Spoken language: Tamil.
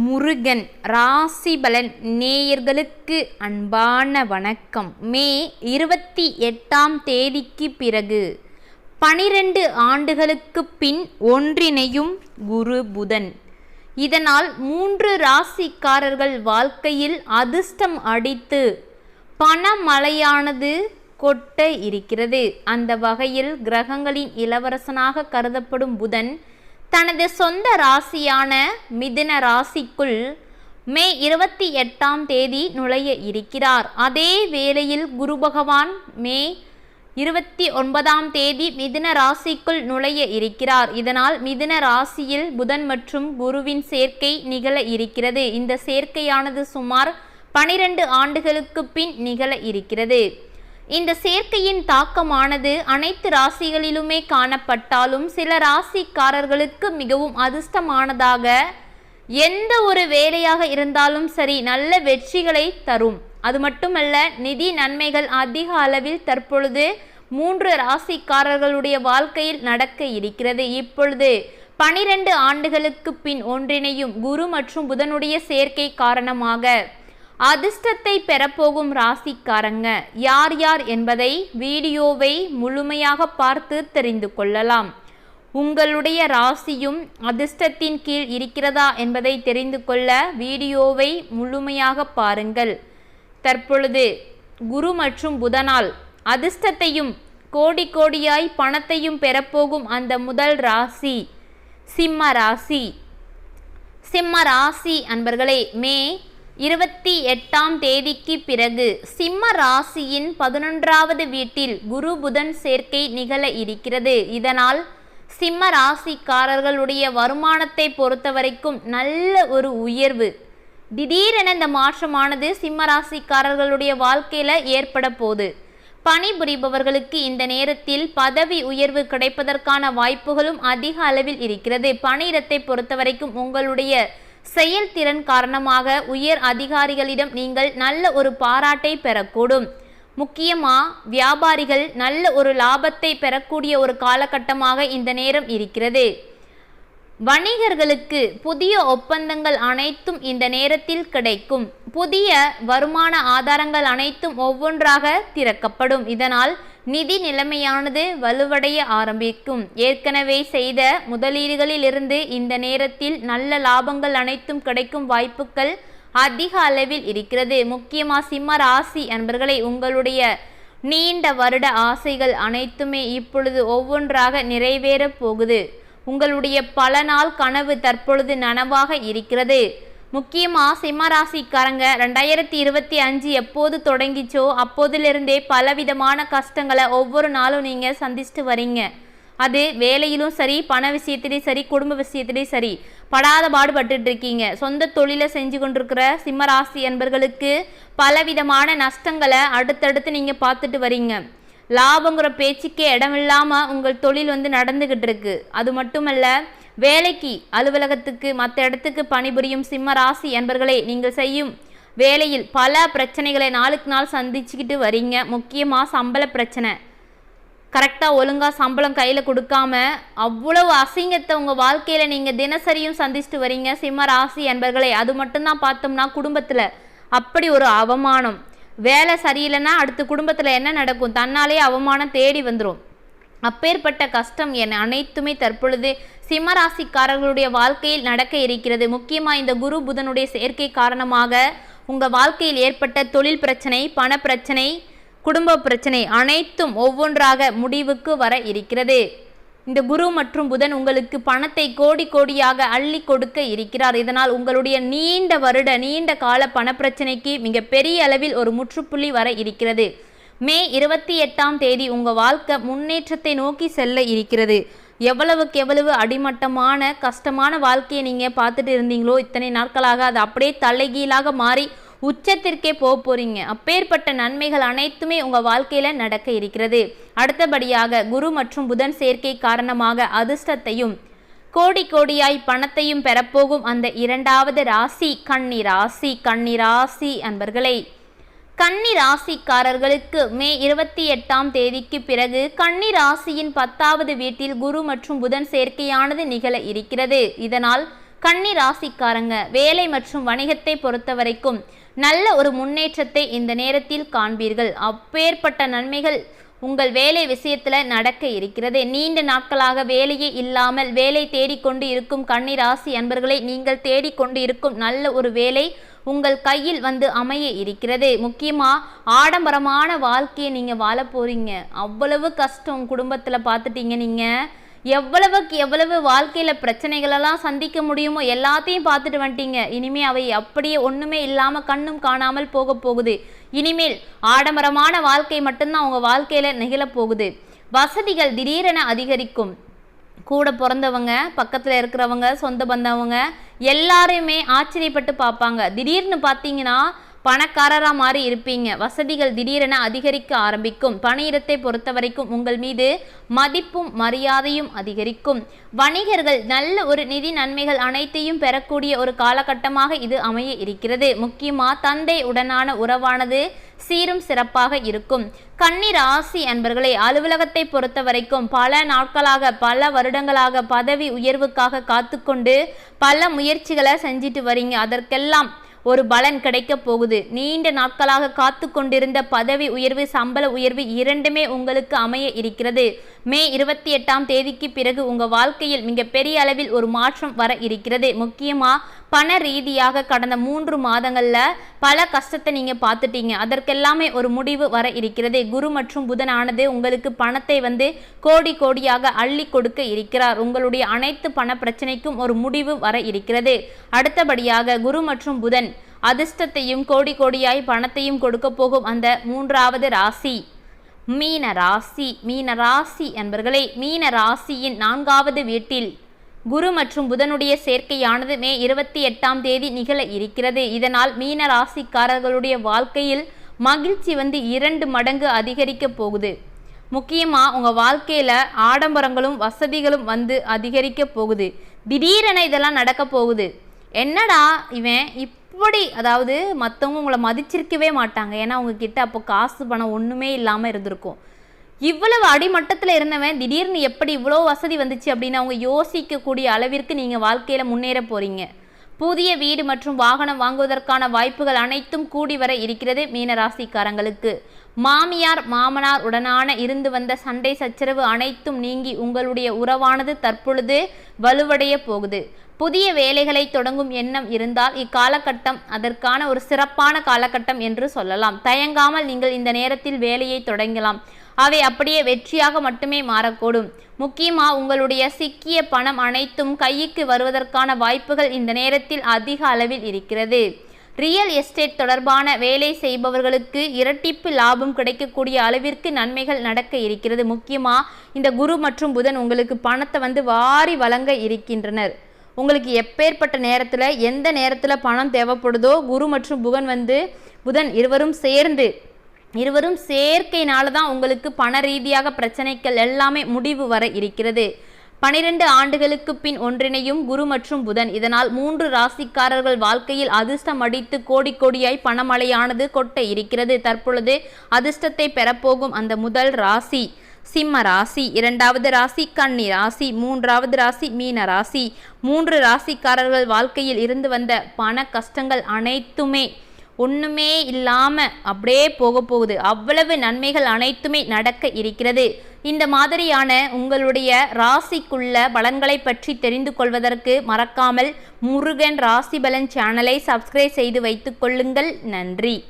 முருகன் ராசிபலன் நேயர்களுக்கு அன்பான வணக்கம். மே இருபத்தி எட்டாம் தேதிக்கு பிறகு பனிரெண்டு ஆண்டுகளுக்கு பின் ஒன்றிணையும் குரு புதன். இதனால் மூன்று ராசிக்காரர்கள் வாழ்க்கையில் அதிர்ஷ்டம் அடித்து பணமழையானது கொட்ட இருக்கிறது. அந்த வகையில் கிரகங்களின் இளவரசனாக கருதப்படும் புதன் தனது சொந்த ராசியான மிதுன ராசிக்குள் மே இருபத்தி எட்டாம் தேதி நுழைய இருக்கிறார். அதே வேளையில் குரு பகவான் மே இருபத்தி ஒன்பதாம் தேதி மிதுன ராசிக்குள் நுழைய இருக்கிறார். இதனால் மிதுன ராசியில் புதன் மற்றும் குருவின் சேர்க்கை நிகழ இருக்கிறது. இந்த சேர்க்கையானது சுமார் பனிரெண்டு ஆண்டுகளுக்கு பின் நிகழ இருக்கிறது. இந்த சேர்க்கையின் தாக்கமானது அனைத்து ராசிகளிலுமே காணப்பட்டாலும் சில ராசிக்காரர்களுக்கு மிகவும் அதிர்ஷ்டமானதாக எந்த ஒரு வேலையாக இருந்தாலும் சரி நல்ல வெற்றிகளை தரும். அது மட்டுமல்ல நிதி நன்மைகள் அதிக அளவில் தற்பொழுது மூன்று ராசிக்காரர்களுடைய வாழ்க்கையில் நடக்க இருக்கிறது. இப்பொழுது பனிரெண்டு ஆண்டுகளுக்கு பின் ஒன்றிணையும் குரு மற்றும் புதனுடைய சேர்க்கை காரணமாக அதிர்ஷ்டத்தை பெறப்போகும் ராசிக்காரங்க. யார் யார் என்பதை வீடியோவை முழுமையாக பார்த்து தெரிந்து கொள்ளலாம். உங்களுடைய ராசியும் அதிர்ஷ்டத்தின் கீழ் இருக்கிறதா என்பதை தெரிந்து கொள்ள வீடியோவை முழுமையாக பாருங்கள். தற்பொழுது குரு மற்றும் புதனால் அதிர்ஷ்டத்தையும் கோடி கோடியாய் பணத்தையும் பெறப்போகும் அந்த முதல் ராசி சிம்ம ராசி. சிம்ம ராசி அன்பர்களே மே இருபத்தி எட்டாம் தேதிக்கு பிறகு சிம்ம ராசியின் பதினொன்றாவது வீட்டில் குரு புதன் சேர்க்கை நிகழ இருக்கிறது. இதனால் சிம்ம ராசிக்காரர்களுடைய வருமானத்தை பொறுத்தவரைக்கும் நல்ல ஒரு உயர்வு. திடீரென இந்த மாற்றமானது சிம்ம ராசிக்காரர்களுடைய வாழ்க்கையில் ஏற்பட போகுது. பணிபுரிபவர்களுக்கு இந்த நேரத்தில் பதவி உயர்வு கிடைப்பதற்கான வாய்ப்புகளும் அதிக அளவில் இருக்கிறது. பணியிடத்தை பொறுத்தவரைக்கும் உங்களுடைய செயல்திறன் காரணமாக உயர் அதிகாரிகளிடம் நீங்கள் நல்ல ஒரு பாராட்டை பெறக்கூடும். முக்கியமாக வியாபாரிகள் நல்ல ஒரு லாபத்தை பெறக்கூடிய ஒரு காலகட்டமாக இந்த நேரம் இருக்கிறது. வணிகர்களுக்கு புதிய ஒப்பந்தங்கள் அனைத்தும் இந்த நேரத்தில் கிடைக்கும். புதிய வருமான ஆதாரங்கள் அனைத்தும் ஒவ்வொன்றாக திறக்கப்படும். இதனால் நிதி நிலைமையானது வலுவடைய ஆரம்பிக்கும். ஏற்கனவே செய்த முதலீடுகளிலிருந்து இந்த நேரத்தில் நல்ல லாபங்கள் அனைத்தும் கிடைக்கும் வாய்ப்புகள் அதிக அளவில் இருக்கிறது. முக்கியமாக சிம்ம ராசி அன்பர்களை உங்களுடைய நீண்ட வருட ஆசைகள் அனைத்துமே இப்பொழுது ஒவ்வொன்றாக நிறைவேறப் போகுது. உங்களுடைய பல நாள் கனவு தற்பொழுது நனவாக இருக்கிறது. முக்கியமாக சிம்மராசிக்காரங்க ரெண்டாயிரத்தி இருபத்தி அஞ்சு எப்போது தொடங்கிச்சோ அப்போதிலிருந்தே பலவிதமான கஷ்டங்களை ஒவ்வொரு நாளும் நீங்கள் சந்திச்சுட்டு வரீங்க. அது வேலையிலும் சரி பண விஷயத்திலையும் சரி குடும்ப விஷயத்திலையும் சரி படாத பாடுபட்டு இருக்கீங்க. சொந்த தொழிலை செஞ்சு கொண்டிருக்கிற சிம்மராசி என்பர்களுக்கு பலவிதமான நஷ்டங்களை அடுத்தடுத்து நீங்கள் பார்த்துட்டு வரீங்க. லாபங்கிற பேச்சுக்கே இடமில்லாமல் உங்கள் தொழில் வந்து நடந்துக்கிட்டு இருக்கு. அது மட்டுமல்ல வேலைக்கு அலுவலகத்துக்கு மற்ற இடத்துக்கு பணிபுரியும் சிம்ம ராசி என்பர்களே நீங்கள் செய்யும் வேலையில் பல பிரச்சனைகளை நாளுக்கு நாள் சந்திச்சுக்கிட்டு வரீங்க. முக்கியமாக சம்பள பிரச்சனை. கரெக்டாக ஒழுங்காக சம்பளம் கையில் கொடுக்காம அவ்வளவு அசிங்கத்தை உங்கள் வாழ்க்கையில் நீங்கள் தினசரியும் சந்திச்சுட்டு வரீங்க சிம்ம ராசி என்பர்களே அது மட்டும்தான் பார்த்தோம்னா குடும்பத்தில் அப்படி ஒரு அவமானம். வேலை சரியில்லைன்னா அடுத்த குடும்பத்தில் என்ன நடக்கும்? தன்னாலே அவமானம் தேடி வந்துடும் அப்பேற்பட்ட கஷ்டம் என அனைத்துமே தற்பொழுது சிம்மராசிக்காரர்களுடைய வாழ்க்கையில் நடக்க இருக்கிறது. முக்கியமாக இந்த குரு புதனுடைய சேர்க்கை காரணமாக உங்கள் வாழ்க்கையில் ஏற்பட்ட தொழில் பிரச்சனை பண பிரச்சனை குடும்ப பிரச்சனை அனைத்தும் ஒவ்வொன்றாக முடிவுக்கு வர இருக்கிறது. இந்த குரு மற்றும் புதன் உங்களுக்கு பணத்தை கோடி கோடியாக அள்ளி கொடுக்க இருக்கிறார். இதனால் உங்களுடைய நீண்ட வருட நீண்ட கால பணப்பிரச்சனைக்கு மிக பெரிய அளவில் ஒரு முற்றுப்புள்ளி வர இருக்கிறது. மே இருபத்தி எட்டாம் தேதி உங்கள் வாழ்க்கை முன்னேற்றத்தை நோக்கி செல்ல இருக்கிறது. எவ்வளவுக்கு எவ்வளவு அடிமட்டமான கஷ்டமான வாழ்க்கையை நீங்கள் பார்த்துட்டு இருந்தீங்களோ இத்தனை நாட்களாக அது அப்படியே தலைகீழாக மாறி உச்சத்திற்கே போக போகிறீங்க அப்பேற்பட்ட நன்மைகள் அனைத்துமே உங்கள் வாழ்க்கையில் நடக்க இருக்கிறது. அடுத்தபடியாக குரு மற்றும் புதன் சேர்க்கை காரணமாக அதிர்ஷ்டத்தையும் கோடி கோடியாய் பணத்தையும் பெறப்போகும் அந்த இரண்டாவது ராசி கண்ணி ராசி கண்ணி ராசி அன்பர்களை. கன்னி ராசிக்காரர்களுக்கு மே இருபத்தி எட்டாம் தேதிக்கு பிறகு கன்னி ராசியின் பத்தாவது வீட்டில் குரு மற்றும் புதன் சேர்க்கையானது நிகழ இருக்கிறது. இதனால் கன்னி ராசிக்காரங்க வேலை மற்றும் வணிகத்தை பொறுத்த வரைக்கும் நல்ல ஒரு முன்னேற்றத்தை இந்த நேரத்தில் காண்பீர்கள். அப்பேற்பட்ட நன்மைகள் உங்கள் வேலை விஷயத்தில் நடக்க இருக்கிறது. நீண்ட நாட்களாக வேலையே இல்லாமல் வேலை தேடிக்கொண்டு இருக்கும் கன்னி ராசி அன்பர்களை நீங்கள் தேடிக்கொண்டு இருக்கும் நல்ல ஒரு வேலை உங்கள் கையில் வந்து அமைய இருக்கிறது. முக்கியமாக ஆடம்பரமான வாழ்க்கையை நீங்கள் வாழ போகிறீங்க அவ்வளவு கஷ்டம் குடும்பத்தில் பார்த்துட்டீங்க நீங்கள் எவ்வளவுக்கு எவ்வளவு வாழ்க்கையில் பிரச்சனைகளெல்லாம் சந்திக்க முடியுமோ எல்லாத்தையும் பார்த்துட்டு வந்துட்டீங்க. இனிமே அவை அப்படியே ஒன்றுமே இல்லாமல் கண்ணும் காணாமல் போக போகுது. இனிமேல் ஆடம்பரமான வாழ்க்கை மட்டும்தான் உங்கள் வாழ்க்கையில் நிகழப்போகுது வசதிகள் திடீரென அதிகரிக்கும். கூட பிறந்தவங்க பக்கத்தில் இருக்கிறவங்க சொந்த பந்தவங்க எல்லாரையுமே ஆச்சரியப்பட்டு பார்ப்பாங்க. திடீர்னு பார்த்தீங்கன்னா பணக்காரராக மாறி இருப்பீங்க. வசதிகள் திடீரென அதிகரிக்க ஆரம்பிக்கும். பணியிடத்தை பொறுத்த வரைக்கும் உங்கள் மீது மதிப்பும் மரியாதையும் அதிகரிக்கும். வணிகர்கள் நல்ல ஒரு நிதி நன்மைகள் அனைத்தையும் பெறக்கூடிய ஒரு காலகட்டமாக இது அமைய இருக்கிறது. முக்கியமாக தந்தை உடனான உறவானது சீரும் சிறப்பாக இருக்கும். கன்னி ராசி அன்பர்களே அலுவலகத்தை பொறுத்த வரைக்கும் பல நாட்களாக பல வருடங்களாக பதவி உயர்வுக்காக காத்துக்கொண்டு பல முயற்சிகளை செஞ்சுட்டு வரீங்க. அதற்கெல்லாம் ஒரு பலன் கிடைக்க போகுது. நீண்ட நாட்களாக காத்து கொண்டிருந்த பதவி உயர்வு சம்பள உயர்வு இரண்டுமே உங்களுக்கு அமைய இருக்கிறது. மே இருபத்தி எட்டாம் தேதிக்கு பிறகு உங்க வாழ்க்கையில் மிக பெரிய அளவில் ஒரு மாற்றம் வர இருக்கிறது. முக்கியமா பண ரீதியாக கடந்த மூன்று மாதங்களில் பல கஷ்டத்தை நீங்கள் பார்த்துட்டீங்க. அதற்கெல்லாமே ஒரு முடிவு வர இருக்கிறது. குரு மற்றும் புதனானது உங்களுக்கு பணத்தை வந்து கோடி கோடியாக அள்ளி கொடுக்க இருக்கிறார். உங்களுடைய அனைத்து பண பிரச்சனைக்கும் ஒரு முடிவு வர இருக்கிறது. அடுத்தபடியாக குரு மற்றும் புதன் அதிர்ஷ்டத்தையும் கோடி கோடியாய் பணத்தையும் கொடுக்க போகும் அந்த மூன்றாவது ராசி. மீன ராசி மீன ராசி என்பர்களே மீன ராசியின் நான்காவது வீட்டில் குரு மற்றும் புதனுடைய சேர்க்கையானது மே இருபத்தி எட்டாம் தேதி நிகழ இருக்கிறது. இதனால் மீன ராசிக்காரர்களுடைய வாழ்க்கையில் மகிழ்ச்சி வந்து இரண்டு மடங்கு அதிகரிக்க போகுது. முக்கியமாக உங்கள் வாழ்க்கையில் ஆடம்பரங்களும் வசதிகளும் வந்து அதிகரிக்க போகுது. திடீரென இதெல்லாம் நடக்க போகுது. என்னடா இவன் இப்படி அதாவது மற்றவங்க உங்களை மதிச்சிருக்கவே மாட்டாங்க. ஏன்னா உங்ககிட்ட அப்போ காசு பணம் ஒன்றுமே இல்லாமல் இருந்திருக்கும். இவ்வளவு அடிமட்டத்தில் இருந்தவன் திடீர்னு எப்படி இவ்வளோ வசதி வந்துச்சு அப்படின்னு அவங்க யோசிக்கக்கூடிய அளவிற்கு நீங்கள் வாழ்க்கையில் முன்னேற போகிறீங்க புதிய வீடு மற்றும் வாகனம் வாங்குவதற்கான வாய்ப்புகள் அனைத்தும் கூடி வர இருக்கிறது மீனராசிக்காரங்களுக்கு மாமியார் மாமனார் உடனான இருந்து வந்த சண்டை சச்சரவு அனைத்தும் நீங்கி உங்களுடைய உறவானது தற்பொழுது வலுவடைய போகுது. புதிய வேலைகளை தொடங்கும் எண்ணம் இருந்தால் இக்காலகட்டம் அதற்கான ஒரு சிறப்பான காலகட்டம் என்று சொல்லலாம். தயங்காமல் நீங்கள் இந்த நேரத்தில் வேலையை தொடங்கலாம். அவை அப்படியே வெற்றியாக மட்டுமே மாறக்கூடும். முக்கியமா உங்களுடைய சிக்கிய பணம் அனைத்தும் கைக்கு வருவதற்கான வாய்ப்புகள் இந்த நேரத்தில் அதிக அளவில் இருக்கிறது. ரியல் எஸ்டேட் தொடர்பான வேலை செய்பவர்களுக்கு இரட்டிப்பு லாபம் கிடைக்கக்கூடிய அளவிற்கு நன்மைகள் நடக்க இருக்கிறது. முக்கியமா இந்த குரு மற்றும் புதன் உங்களுக்கு பணத்தை வந்து வாரி வழங்க இருக்கின்றனர். உங்களுக்கு எப்பேற்பட்ட நேரத்தில் எந்த நேரத்தில் பணம் தேவைப்படுதோ குரு மற்றும் புகன் வந்து புதன் இருவரும் சேர்ந்து இருவரும் சேர்க்கையினால தான் உங்களுக்கு பண ரீதியாக பிரச்சனைகள் எல்லாமே முடிவு வர இருக்கிறது. பனிரெண்டு ஆண்டுகளுக்கு பின் ஒன்றிணையும் குரு மற்றும் புதன். இதனால் மூன்று ராசிக்காரர்கள் வாழ்க்கையில் அதிர்ஷ்டம் அடித்து கோடி கோடியாய் பணமழையானது கொட்ட இருக்கிறது. தற்பொழுது அதிர்ஷ்டத்தை பெறப்போகும் அந்த முதல் ராசி சிம்ம ராசி. இரண்டாவது ராசி கன்னி ராசி. மூன்றாவது ராசி மீன ராசி. மூன்று ராசிக்காரர்கள் வாழ்க்கையில் இருந்து வந்த பண கஷ்டங்கள் அனைத்துமே ஒன்றுமே இல்லாமல் அப்படியே போக போகுது. அவ்வளவு நன்மைகள் அனைத்துமே நடக்க இருக்கிறது. இந்த மாதிரியான உங்களுடைய ராசிக்குள்ள பலன்களை பற்றி தெரிந்து கொள்வதற்கு மறக்காமல் முருகன் ராசி பலன் சேனலை சப்ஸ்கிரைப் செய்து வைத்துக் கொள்ளுங்கள். நன்றி.